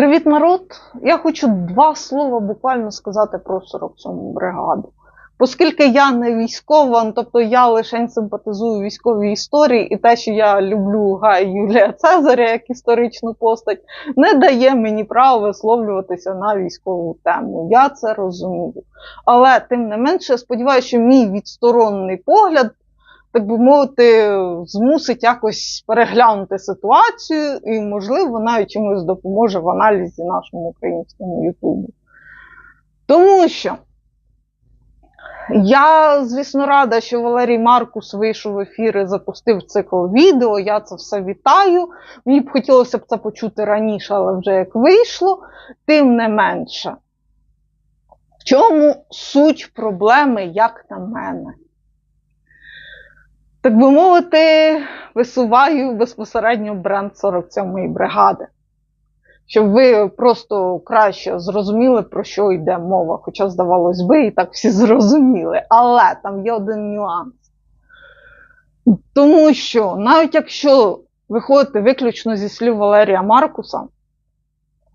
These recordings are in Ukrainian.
Привіт, народ! Я хочу два слова буквально сказати про 47-му бригаду. Оскільки я не військова, тобто я лише симпатизую військовій історії, і те, що я люблю Гая Юлія Цезаря як історичну постать, не дає мені права висловлюватися на військову тему. Я це розумію. Але тим не менше, сподіваюся, що мій відсторонний погляд так би мовити, змусить якось переглянути ситуацію і, можливо, навіть чомусь допоможе в аналізі нашому українському Ютубу. Тому що я, звісно, рада, що Валерій Маркус вийшов в ефір і запустив цикл відео. Я це все вітаю. Мені б хотілося б це почути раніше, але вже як вийшло, тим не менше. В чому суть проблеми, як на мене? Так би мовити, висуваю безпосередньо бренд 47-ї бригади. Щоб ви просто краще зрозуміли, про що йде мова. Хоча, здавалось би, і так всі зрозуміли. Але там є один нюанс. Тому що, навіть якщо виходити виключно зі слів Валерія Маркуса,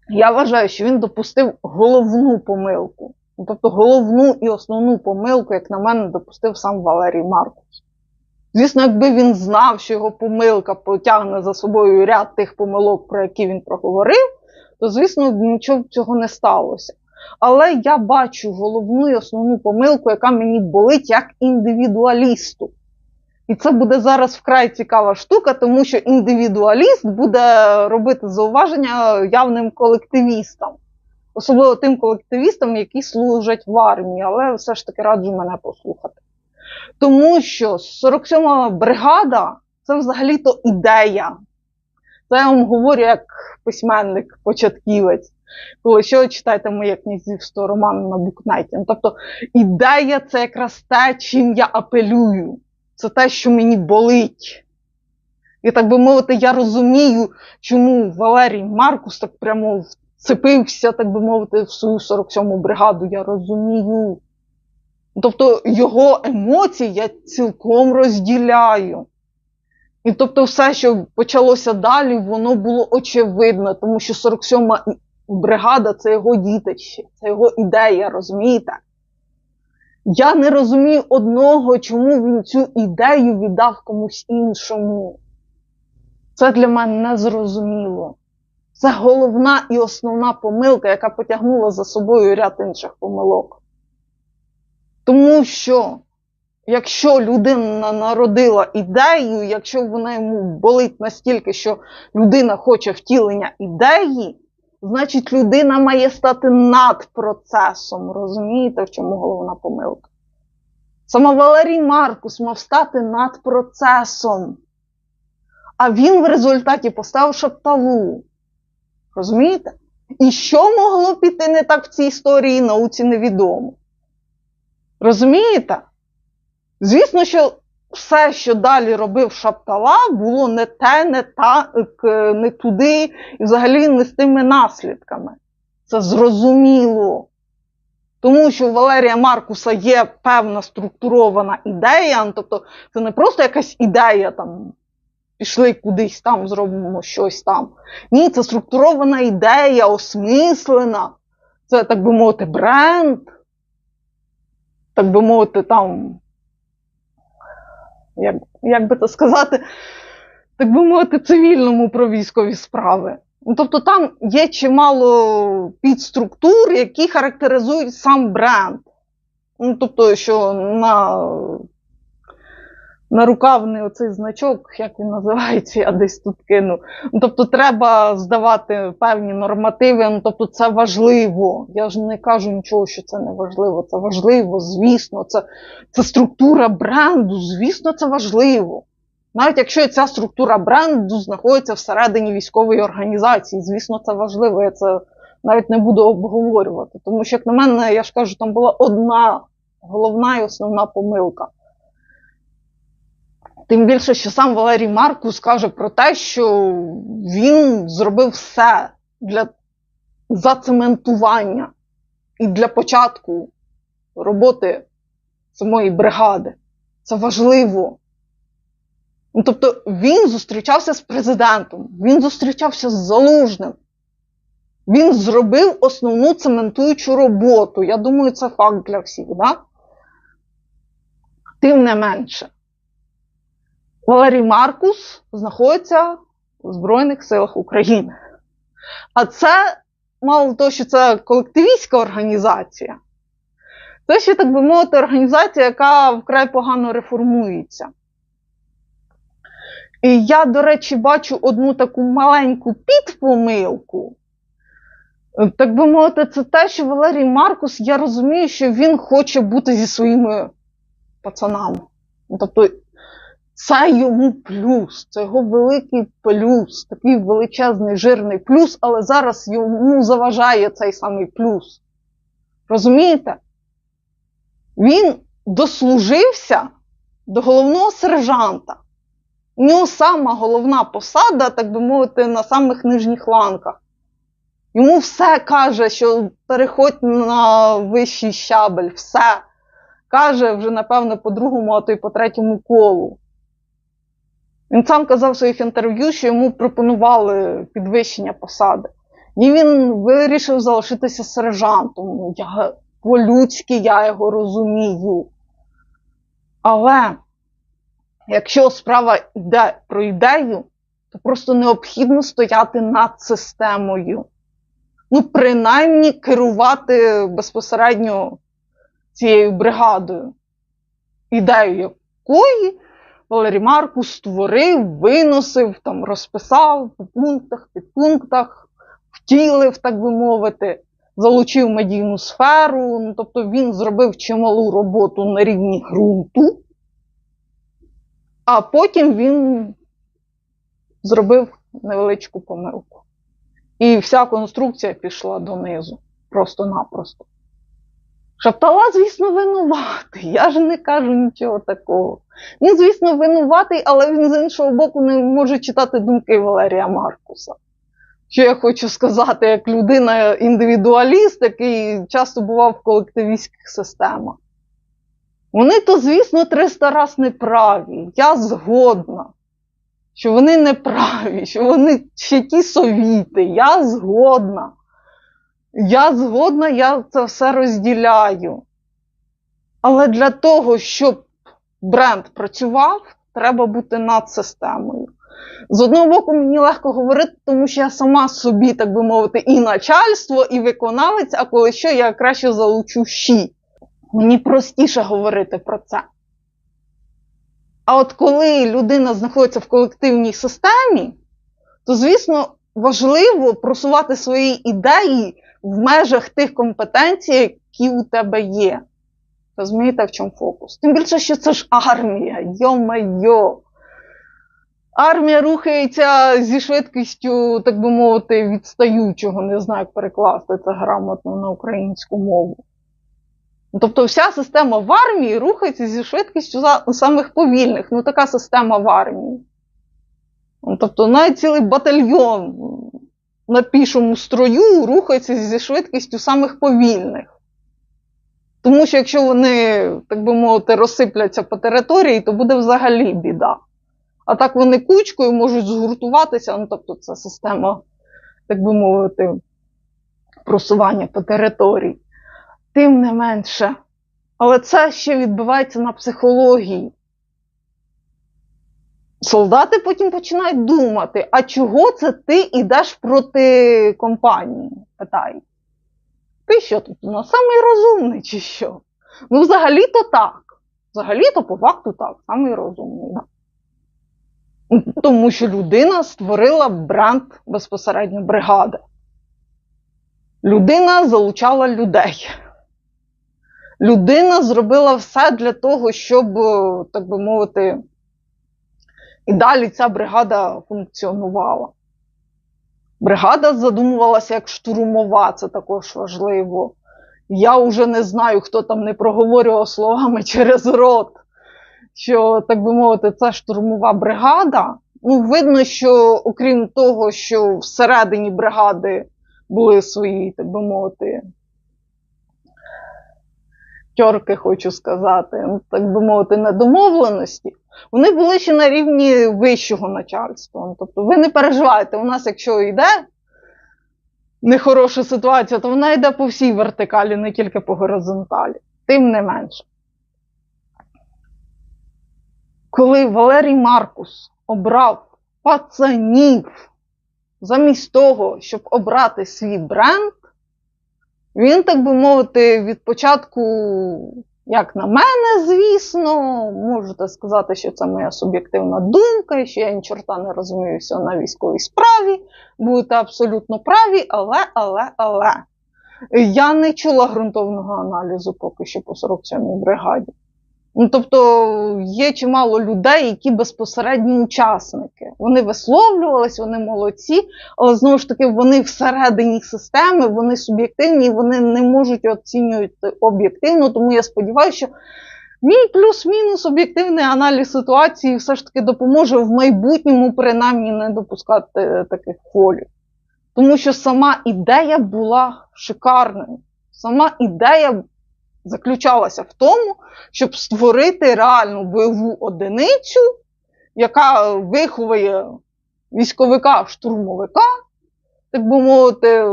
я вважаю, що він допустив головну помилку. Тобто головну і основну помилку, як на мене, допустив сам Валерій Маркус. Звісно, якби він знав, що його помилка потягне за собою ряд тих помилок, про які він проговорив, то, звісно, нічого цього не сталося. Але я бачу головну і основну помилку, яка мені болить як індивідуалісту. І це буде зараз вкрай цікава штука, тому що індивідуаліст буде робити зауваження явним колективістам, особливо тим колективістам, які служать в армії, але все ж таки раджу мене послухати. Тому що 47-ма бригада це взагалі-то ідея. Це я вам говорю як письменник-початківець. Коли що читаєте моє князівство роман на букнеті. Ну, тобто ідея це якраз те, чим я апелюю. Це те, що мені болить. І так би мовити, я розумію, чому Валерій Маркус так прямо вцепився, так би мовити, в свою 47-му бригаду. Я розумію. Тобто його емоції я цілком розділяю. І тобто, все, що почалося далі, воно було очевидно, тому що 47-ма бригада це його дітище, це його ідея, розумієте? Я не розумію одного, чому він цю ідею віддав комусь іншому. Це для мене незрозуміло. Це головна і основна помилка, яка потягнула за собою ряд інших помилок. Тому що, якщо людина народила ідею, якщо вона йому болить настільки, що людина хоче втілення ідеї, значить людина має стати над процесом. Розумієте, в чому головна помилка? Саме Валерій Маркус мав стати над процесом. А він в результаті поставив шапталу. Розумієте? І що могло піти не так в цій історії науці невідомо. Розумієте? Звісно, що все, що далі робив Шаптала, було не те, не так, не туди і взагалі не з тими наслідками. Це зрозуміло. Тому що у Валерія Маркуса є певна структурована ідея, ну, тобто це не просто якась ідея там. Пішли кудись там, зробимо щось там. Ні, це структурована ідея, осмислена. Це, так би мовити, бренд так би мовити, там, як як би то сказати, так би мовити, цивільному про військові справи. Ну, Тобто там є чимало підструктур, які характеризують сам бренд. Ну, Тобто, що на нарукавний оцей значок, як він називається, я десь тут кину. Ну, Тобто, треба здавати певні нормативи. Ну, Тобто, це важливо. Я ж не кажу нічого, що це не важливо. Це важливо, звісно, це, це структура бренду, звісно, це важливо. Навіть якщо ця структура бренду знаходиться всередині військової організації, звісно, це важливо. Я це навіть не буду обговорювати. Тому що, як на мене, я ж кажу, там була одна головна і основна помилка. Тим більше, що сам Валерій Маркус каже про те, що він зробив все для зацементування і для початку роботи самої бригади. Це важливо. Ну, Тобто він зустрічався з президентом, він зустрічався з залужним. Він зробив основну цементуючу роботу. Я думаю, це факт для всіх, да? Тим не менше, Валерій Маркус знаходиться в Збройних силах України. А це, мало того, що це колективістська організація, це ще, так би мовити, організація, яка вкрай погано реформується. І я, до речі, бачу одну таку маленьку підпомилку. Так би мовити, це те, що Валерій Маркус, я розумію, що він хоче бути зі своїми пацанами. Ну, Тобто, це йому плюс, це його великий плюс, такий величезний жирний плюс, але зараз йому заважає цей самий плюс. Розумієте? Він дослужився до головного сержанта. У нього сама головна посада, так би мовити, на самих нижніх ланках. Йому все каже, що переходь на вищий щабель, все. Каже вже, напевно, по другому, а то й по третьому колу. Він сам казав в своїх інтерв'ю, що йому пропонували підвищення посади. І він вирішив залишитися сержантом. Ну, Я, по-людськи я його розумію. Але якщо справа йде про ідею, то просто необхідно стояти над системою. Ну, принаймні керувати безпосередньо цією бригадою, ідею якої Валерій Маркус створив, виносив, там, розписав по пунктах, підпунктах, втілив, так би мовити, залучив медійну сферу. Ну, тобто він зробив чималу роботу на рівні ґрунту, а потім він зробив невеличку помилку. І вся конструкція пішла донизу, просто-напросто. Шаптала, звісно, винуватий. Я ж не кажу нічого такого. Він, звісно, винуватий, але він з іншого боку не може читати думки Валерія Маркуса. Що я хочу сказати, як людина-індивідуаліст, який часто бував в колективістських системах. Вони то, звісно, 300 раз неправі. Я згодна, що вони неправі, що вони ще ті совіти. Я згодна. Я згодна, я це все розділяю. Але для того, щоб бренд працював, треба бути над системою. З одного боку, мені легко говорити, тому що я сама собі, так би мовити, і начальство, і виконавець, а коли що, я краще залучу щі. Мені простіше говорити про це. А от коли людина знаходиться в колективній системі, то, звісно, важливо просувати свої ідеї в межах тих компетенцій, які у тебе є. Розумієте, в чому фокус? Тим більше, що це ж армія, йо-майо. Армія рухається зі швидкістю, так би мовити, відстаючого, не знаю, як перекласти це грамотно на українську мову. Тобто вся система в армії рухається зі швидкістю самих повільних. Ну, така система в армії. Тобто навіть цілий батальйон на пішому строю рухається зі швидкістю самих повільних. Тому що якщо вони, так би мовити, розсипляться по території, то буде взагалі біда. А так вони кучкою можуть згуртуватися, ну тобто це система, так би мовити, просування по території. Тим не менше. Але це ще відбувається на психології. Солдати потім починають думати, а чого це ти йдеш проти компанії? Питають. Ти що тут у нас самий розумний, чи що? Ну, взагалі-то так. Взагалі-то по факту так, самий розумний. Да. Тому що людина створила бренд безпосередньо бригади. Людина залучала людей. Людина зробила все для того, щоб, так би мовити, і далі ця бригада функціонувала. Бригада задумувалася як штурмова, це також важливо. Я вже не знаю, хто там не проговорював словами через рот, що, так би мовити, це штурмова бригада. Ну, видно, що окрім того, що всередині бригади були свої, так би мовити, тьорки, хочу сказати, ну, так би мовити, недомовленості, вони були ще на рівні вищого начальства. Ну, тобто, ви не переживайте, у нас, якщо йде нехороша ситуація, то вона йде по всій вертикалі, не тільки по горизонталі. Тим не менше. Коли Валерій Маркус обрав пацанів замість того, щоб обрати свій бренд, він, так би мовити, від початку, як на мене, звісно, можете сказати, що це моя суб'єктивна думка, що я ні чорта не розуміюся на військовій справі. Будете абсолютно праві, але, але, але. Я не чула ґрунтовного аналізу поки що по 47-й бригаді. Ну, тобто є чимало людей, які безпосередні учасники. Вони висловлювались, вони молодці, але знову ж таки вони всередині системи, вони суб'єктивні, вони не можуть оцінювати об'єктивно. Тому я сподіваюся, що мій плюс-мінус об'єктивний аналіз ситуації все ж таки допоможе в майбутньому, принаймні, не допускати таких фолів. Тому що сама ідея була шикарною. Сама ідея заключалася в тому, щоб створити реальну бойову одиницю, яка виховує військовика-штурмовика, так би мовити,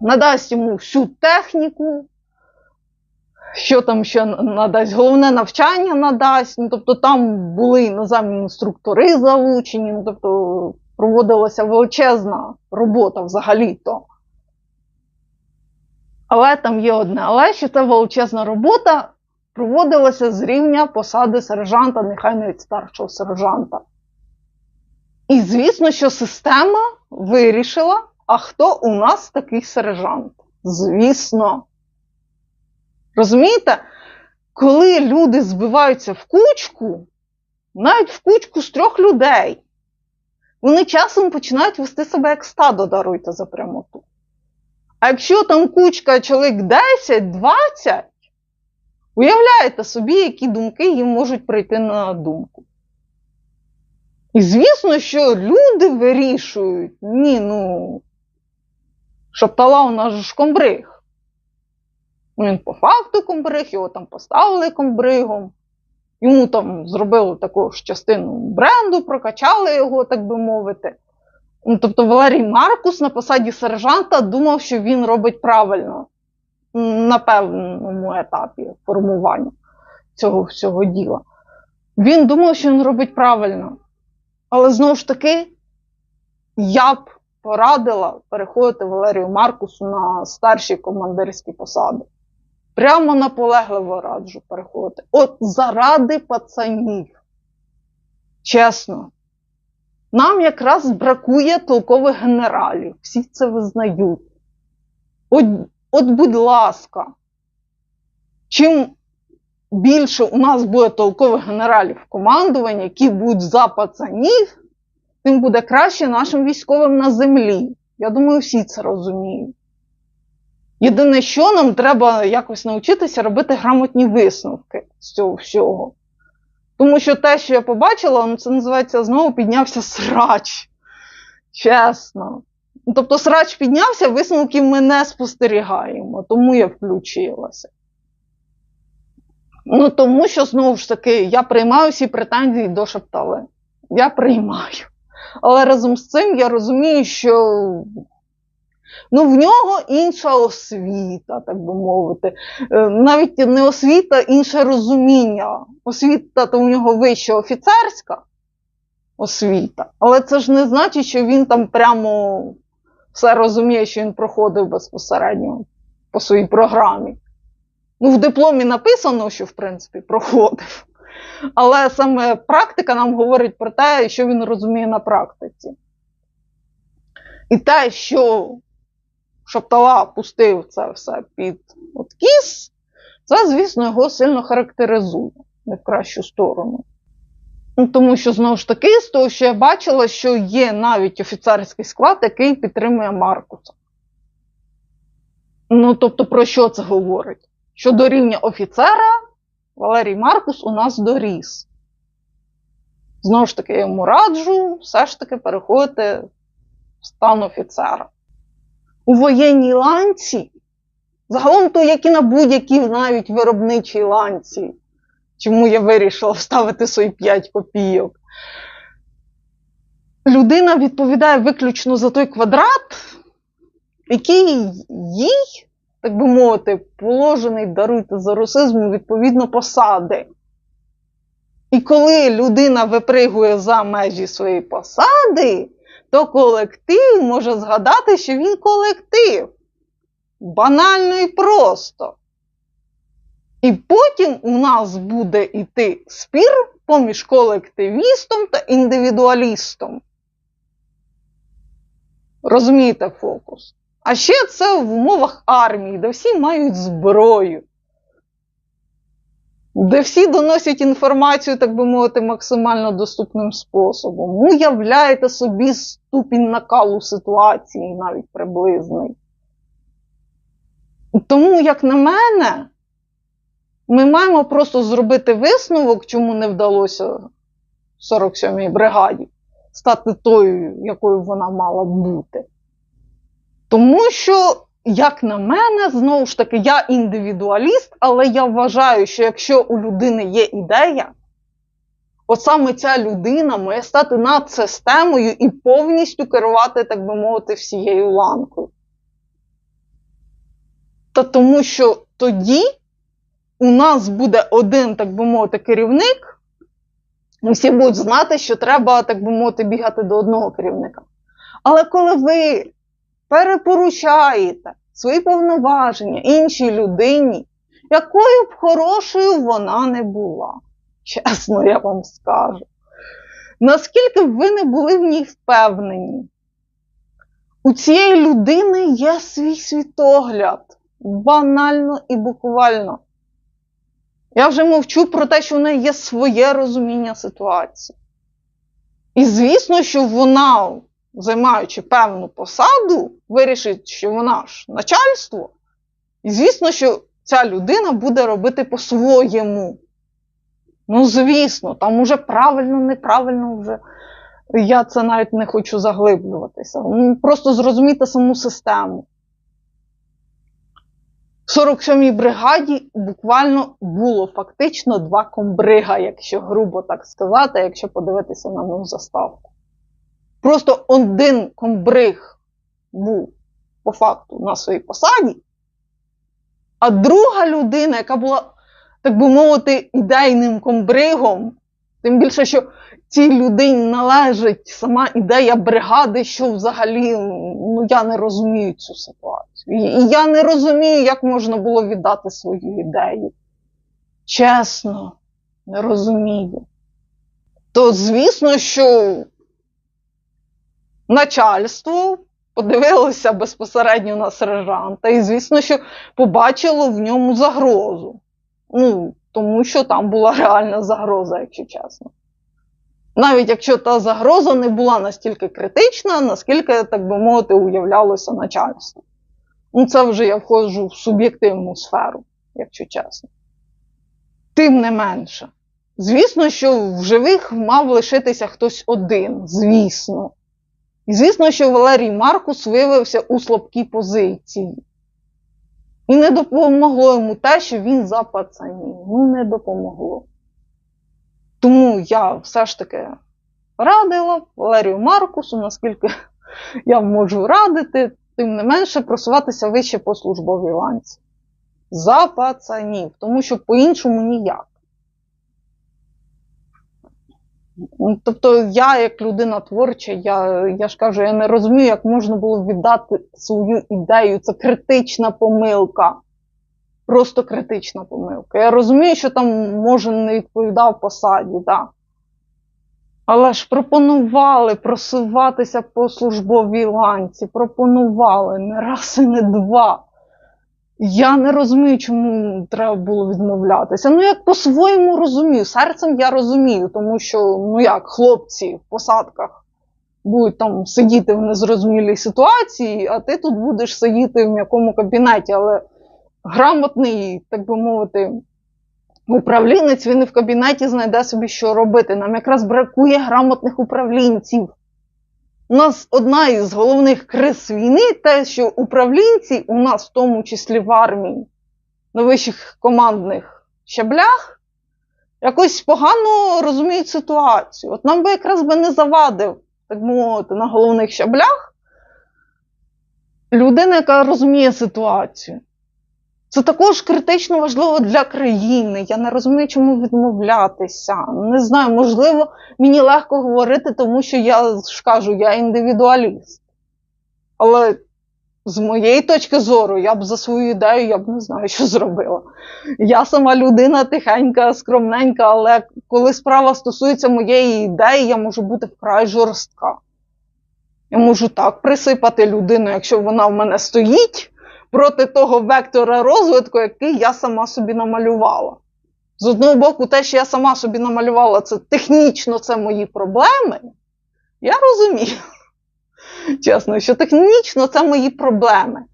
надасть йому всю техніку, що там ще надасть, головне навчання надасть. Ну, тобто там були іноземні інструктори залучені, ну, тобто проводилася величезна робота взагалі-то. Але там є одне, але що ця величезна робота проводилася з рівня посади сержанта, нехай навіть старшого сержанта. І звісно, що система вирішила, а хто у нас такий сержант? Звісно. Розумієте, коли люди збиваються в кучку, навіть в кучку з трьох людей, вони часом починають вести себе як стадо, даруйте за прямоту. А якщо там кучка чоловік 10-20, уявляєте собі, які думки їм можуть прийти на думку. І звісно, що люди вирішують, ні, ну, Шаптала у нас ж комбриг. Він по факту комбриг, його там поставили комбригом. Йому там зробили таку ж частину бренду, прокачали його, так би мовити. Ну, Тобто Валерій Маркус на посаді сержанта думав, що він робить правильно на певному етапі формування цього всього діла. Він думав, що він робить правильно. Але знову ж таки, я б порадила переходити Валерію Маркусу на старші командирські посади. Прямо наполегливо раджу переходити. От заради пацанів. Чесно. Нам якраз бракує толкових генералів. Всі це визнають. От, от будь ласка, чим більше у нас буде толкових генералів в командуванні, які будуть за пацанів, тим буде краще нашим військовим на землі. Я думаю, всі це розуміють. Єдине, що нам треба якось навчитися робити грамотні висновки з цього всього. Тому що те, що я побачила, ну, це називається знову піднявся срач. Чесно. Тобто срач піднявся, висновків ми не спостерігаємо, тому я включилася. Ну, тому що, знову ж таки, я приймаю всі претензії до Шептали. Я приймаю. Але разом з цим я розумію, що Ну, в нього інша освіта, так би мовити. Е, навіть не освіта, інше розуміння. Освіта то у нього вища офіцерська освіта. Але це ж не значить, що він там прямо все розуміє, що він проходив безпосередньо по своїй програмі. Ну, в дипломі написано, що, в принципі, проходив. Але саме практика нам говорить про те, що він розуміє на практиці. І те, що Шаптала пустив це все під откіс, це, звісно, його сильно характеризує не в кращу сторону. Ну, Тому що, знову ж таки, з того, що я бачила, що є навіть офіцерський склад, який підтримує Маркуса. Ну, тобто, про що це говорить? Що до рівня офіцера Валерій Маркус у нас доріс. Знову ж таки, я йому раджу все ж таки переходити в стан офіцера у воєнній ланці, загалом то, як і на будь-якій навіть виробничій ланці, чому я вирішила вставити свої 5 копійок. Людина відповідає виключно за той квадрат, який їй, так би мовити, положений даруйте за расизму, відповідно посади. І коли людина випригує за межі своєї посади, то колектив може згадати, що він колектив. Банально і просто. І потім у нас буде йти спір поміж колективістом та індивідуалістом. Розумієте фокус? А ще це в умовах армії, де всі мають зброю, де всі доносять інформацію, так би мовити, максимально доступним способом. Уявляєте собі ступінь накалу ситуації, навіть приблизний. Тому, як на мене, ми маємо просто зробити висновок, чому не вдалося 47-й бригаді стати тою, якою вона мала бути. Тому що, як на мене, знову ж таки, я індивідуаліст, але я вважаю, що якщо у людини є ідея, от саме ця людина має стати над системою і повністю керувати, так би мовити, всією ланкою. Та тому що тоді у нас буде один, так би мовити, керівник, і всі будуть знати, що треба, так би мовити, бігати до одного керівника. Але коли ви перепоручаєте свої повноваження іншій людині, якою б хорошою вона не була, чесно я вам скажу, наскільки б ви не були в ній впевнені, у цієї людини є свій світогляд, банально і буквально. Я вже мовчу про те, що в неї є своє розуміння ситуації. І звісно, що вона, займаючи певну посаду, вирішить, що вона ж начальство. І звісно, що ця людина буде робити по-своєму. Ну, звісно, там уже правильно, неправильно вже. Я це навіть не хочу заглиблюватися. Ну, Просто зрозумійте саму систему. В 47-й бригаді буквально було фактично два комбрига, якщо грубо так сказати, якщо подивитися на мою заставку. Просто один комбриг був по факту на своїй посаді, а друга людина, яка була, так би мовити, ідейним комбригом, тим більше, що цій людині належить сама ідея бригади, що взагалі ну, я не розумію цю ситуацію. І я не розумію, як можна було віддати свою ідею. Чесно, не розумію. То, звісно, що начальство подивилося безпосередньо на сержанта, і, звісно, що побачило в ньому загрозу. Ну, тому що там була реальна загроза, якщо чесно. Навіть якщо та загроза не була настільки критична, наскільки, так би мовити, уявлялося начальство. Ну, це вже я входжу в суб'єктивну сферу, якщо чесно. Тим не менше. Звісно, що в живих мав лишитися хтось один, звісно. І звісно, що Валерій Маркус виявився у слабкій позиції. І не допомогло йому те, що він за пацанів. Ну, не допомогло. Тому я все ж таки радила Валерію Маркусу, наскільки я можу радити, тим не менше просуватися вище по службовій ланці. За пацанів, тому що по-іншому ніяк. Ну, Тобто, я, як людина творча, я я ж кажу, я не розумію, як можна було віддати свою ідею. Це критична помилка. Просто критична помилка. Я розумію, що там, може, не відповідав посаді, да. але ж пропонували просуватися по службовій ланці, пропонували не раз і не два. Я не розумію, чому треба було відмовлятися. Ну, як по-своєму розумію. Серцем я розумію, тому що, ну як, хлопці в посадках будуть там сидіти в незрозумілій ситуації, а ти тут будеш сидіти в м'якому кабінеті. Але грамотний, так би мовити, управлінець, він і в кабінеті знайде собі, що робити. Нам якраз бракує грамотних управлінців. У нас одна із головних криз війни те, що управлінці, у нас, в тому числі в армії, на вищих командних щаблях, якось погано розуміють ситуацію. От нам би якраз би не завадив, так би мовити, на головних щаблях людина, яка розуміє ситуацію. Це також критично важливо для країни. Я не розумію, чому відмовлятися. Не знаю, можливо, мені легко говорити, тому що я ж кажу, я індивідуаліст. Але з моєї точки зору, я б за свою ідею я б не знаю, що зробила. Я сама людина тихенька, скромненька, але коли справа стосується моєї ідеї, я можу бути вкрай жорстка. Я можу так присипати людину, якщо вона в мене стоїть проти того вектора розвитку, який я сама собі намалювала. З одного боку, те, що я сама собі намалювала, це технічно це мої проблеми. Я розумію, чесно, що технічно це мої проблеми.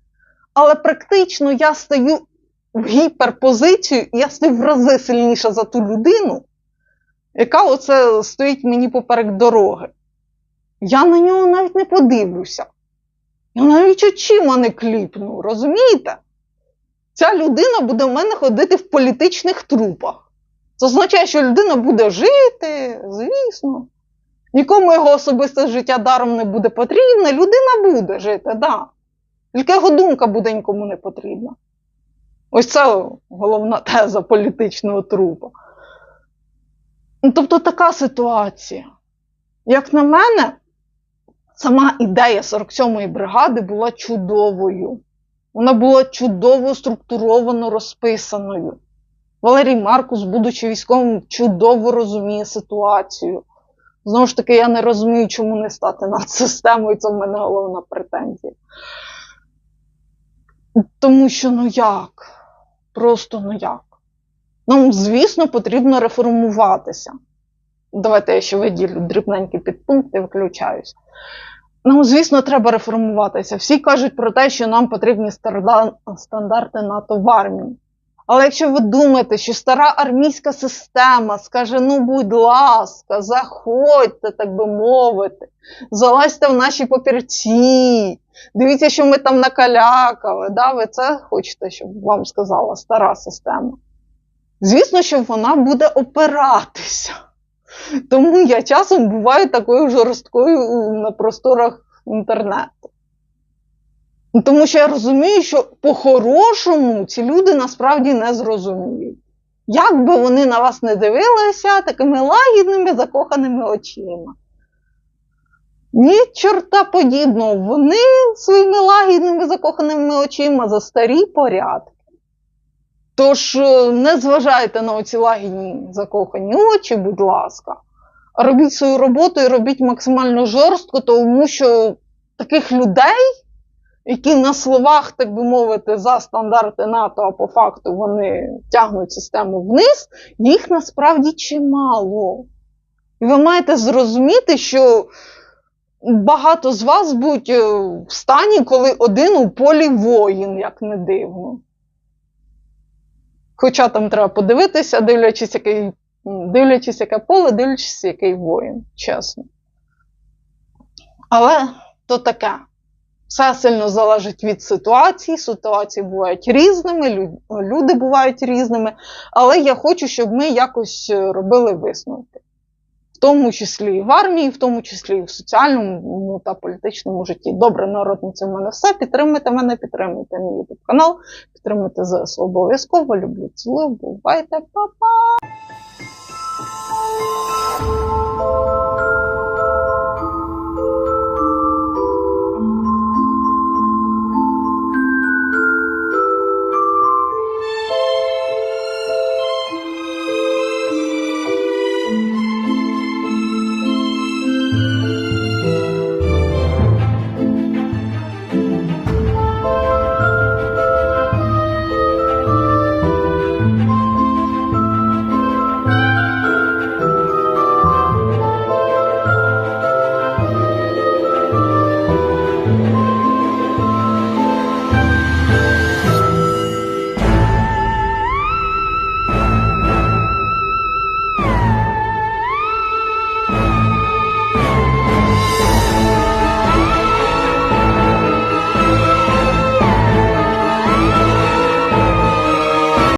Але практично я стаю в гіперпозицію, я стаю в рази сильніша за ту людину, яка оце стоїть мені поперек дороги. Я на нього навіть не подивлюся. Я навіть очима не кліпну, розумієте? Ця людина буде в мене ходити в політичних трупах. Це означає, що людина буде жити, звісно. Нікому його особисте життя даром не буде потрібне, людина буде жити, да. Тільки його думка буде нікому не потрібна. Ось це головна теза політичного трупа. Ну, Тобто така ситуація. Як на мене, сама ідея 47-ї бригади була чудовою. Вона була чудово структуровано розписаною. Валерій Маркус, будучи військовим, чудово розуміє ситуацію. Знову ж таки, я не розумію, чому не стати над системою, це в мене головна претензія. Тому що ну як? Просто ну як? Нам, звісно, потрібно реформуватися. Давайте я ще виділю дрібненькі підпункти, виключаюсь. Нам, звісно, треба реформуватися. Всі кажуть про те, що нам потрібні стандарти НАТО в армії. Але якщо ви думаєте, що стара армійська система скаже: ну, будь ласка, заходьте, так би мовити, залазьте в наші папірці, дивіться, що ми там накалякали. Да? Ви це хочете, щоб вам сказала стара система? Звісно, що вона буде опиратися. Тому я часом буваю такою жорсткою на просторах інтернету. Тому що я розумію, що по-хорошому ці люди насправді не зрозуміють. Як би вони на вас не дивилися такими лагідними, закоханими очима. Ні, чорта подібного, вони своїми лагідними закоханими очима за старі порядки. Тож е, не зважайте на оці лагідні закохані очі, будь ласка. Робіть свою роботу і робіть максимально жорстко, тому що таких людей, які на словах, так би мовити, за стандарти НАТО, а по факту вони тягнуть систему вниз, їх насправді чимало. І ви маєте зрозуміти, що багато з вас будуть е, в стані, коли один у полі воїн, як не дивно. Хоча там треба подивитися, дивлячись, який, дивлячись, яке поле, дивлячись, який воїн, чесно. Але то таке. Все сильно залежить від ситуації. Ситуації бувають різними, люди бувають різними. Але я хочу, щоб ми якось е, робили висновки. В тому числі і в армії, в тому числі і в соціальному та політичному житті. Добре, народниці на в мене все. Підтримуйте мене, підтримуйте мій YouTube канал, підтримуйте ЗСУ обов'язково. Люблю, цілую, бувайте, па-па!